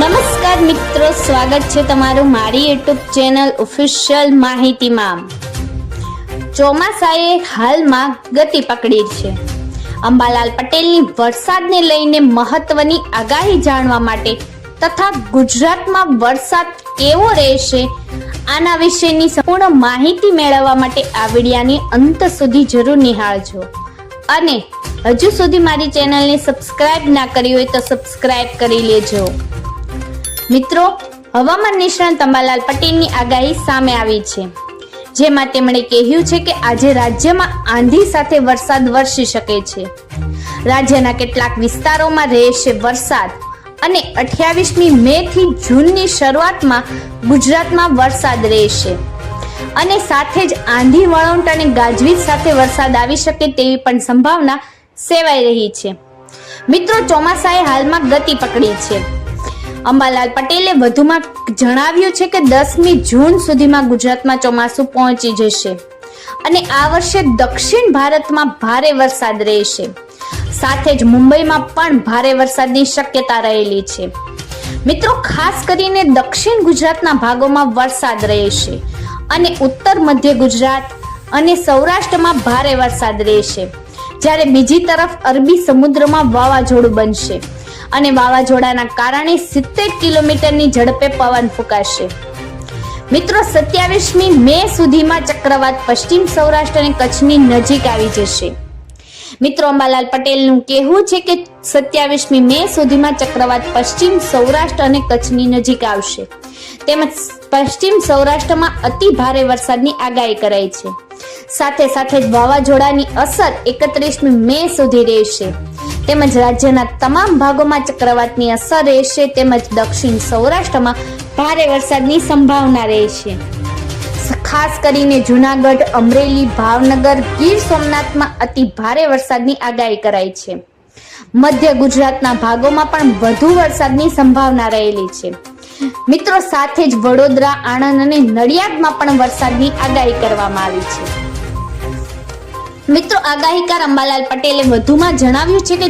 નમસ્કાર મિત્રો, સ્વાગત છે તમારું મારી યુટ્યુબ ચેનલ ઓફિશિયલ માહિતીમાં. ચોમાસાએ હાલમાં ગતિ પકડી છે. અંબાલાલ પટેલની વરસાદને લઈને મહત્વની આગાહી જાણવા માટે તથા ગુજરાતમાં વરસાદ કેવો રહેશે, આના વિશેની સંપૂર્ણ માહિતી મેળવવા માટે આ અંત સુધી જરૂર નિહાળજો. અને હજુ સુધી મારી ચેનલને સબસ્ક્રાઇબ ના કરી હોય તો સબસ્ક્રાઇબ કરી લેજો. મિત્રો, હવામાન નિષ્ણાંત અંબાલાલ પટેલની આગાહી સામે આવી છે, જેમાં તેમણે કહ્યું છે કે આજે રાજ્યમાં આંધી સાથે વરસાદ વરસી શકે છે. રાજ્યના કેટલાક વિસ્તારોમાં રહેશે વરસાદ અને અઠ્યાવીસમી મે થી જૂનની શરૂઆતમાં ગુજરાતમાં વરસાદ રહેશે. અને સાથે જ આંધી, વળોંટ અને ગાજવીજ સાથે વરસાદ આવી શકે તેવી પણ સંભાવના સેવાઈ રહી છે. મિત્રો, ચોમાસાએ હાલમાં ગતિ પકડી છે. અંબાલાલ પટેલે વધુમાં જણાવ્યું છે કે દસમી જૂન સુધીમાં ગુજરાતમાં ચોમાસું પહોંચી જશે. અને આ વર્ષે દક્ષિણ ભારતમાં ભારે વરસાદ રહેશે. સાથે જ મુંબઈમાં પણ ભારે વરસાદની શક્યતા રહેલી છે. મિત્રો, ખાસ કરીને દક્ષિણ ગુજરાતના ભાગોમાં વરસાદ રહેશે અને ઉત્તર મધ્ય ગુજરાત અને સૌરાષ્ટ્રમાં ભારે વરસાદ રહેશે. જ્યારે બીજી તરફ અરબી સમુદ્રમાં વાવાઝોડું બનશે. અને વાવાઝોડાના કારણે સિત્તેર કિલોમીટરની ઝડપે પવન ફૂંકાશે. મિત્રો, સત્યાવીસમી મે સુધીમાં ચક્રવાત પશ્ચિમ સૌરાષ્ટ્ર અને કચ્છની નજીક આવી જશે. મિત્રો, અંબાલાલ પટેલનું કહેવું છે કે સત્યાવીસમી મે સુધીમાં ચક્રવાત પશ્ચિમ સૌરાષ્ટ્ર અને કચ્છની નજીક આવશે. તેમજ પશ્ચિમ સૌરાષ્ટ્રમાં અતિ ભારે વરસાદની આગાહી કરાઈ છે. સાથે સાથે જ વાવાઝોડાની અસર એકત્રીસમી મે સુધી રહેશે. તેમજ રાજ્યના તમામ ભાગોમાં ચક્રવાતની અસર રહેશે તેમજ દક્ષિણ સૌરાષ્ટ્રમાં ભારે વરસાદની સંભાવના રહેશે. ખાસ કરીને જુનાગઢ, અમરેલી, ભાવનગર, ગીર સોમનાથમાં અતિ ભારે વરસાદની આગાહી કરાઈ છે. મધ્ય ગુજરાતના ભાગોમાં પણ વધુ વરસાદની સંભાવના રહેલી છે. મિત્રો સાથે જ વડોદરા, આણંદ અને નડિયાદમાં પણ વરસાદની આગાહી કરવામાં આવી છે. મિત્રો, આગાહીકાર અંબાલાલ પટેલે વધુમાં જણાવ્યું છે કે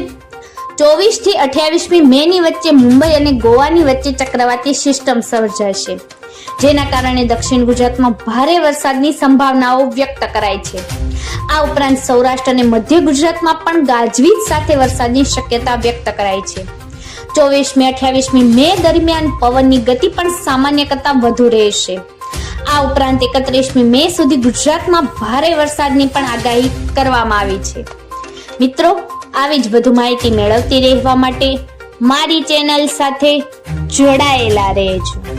ચોવીસથી અઠ્યાવીસમી મે ની વચ્ચે મુંબઈ અને ગોવાની વચ્ચે ચક્રવાતી સિસ્ટમ સર્જાશે, જેના કારણે દક્ષિણ ગુજરાતમાં ભારે વરસાદની સંભાવનાઓ વ્યક્ત કરાઈ છે. આ ઉપરાંત સૌરાષ્ટ્ર અને મધ્ય ગુજરાતમાં પણ ગાજવીજ સાથે વરસાદની શક્યતા વ્યક્ત કરાઈ છે. ચોવીસમી, અઠ્યાવીસમી મે દરમિયાન પવનની ગતિ પણ સામાન્ય કરતાં વધુ રહેશે. આ ઉપરાંત એકત્રીસમી મે સુધી ગુજરાતમાં ભારે વરસાદની પણ આગાહી કરવામાં આવી છે. મિત્રો, આવી જ વધુ માહિતી મેળવતી રહેવા માટે મારી ચેનલ સાથે જોડાયેલા રહેજો.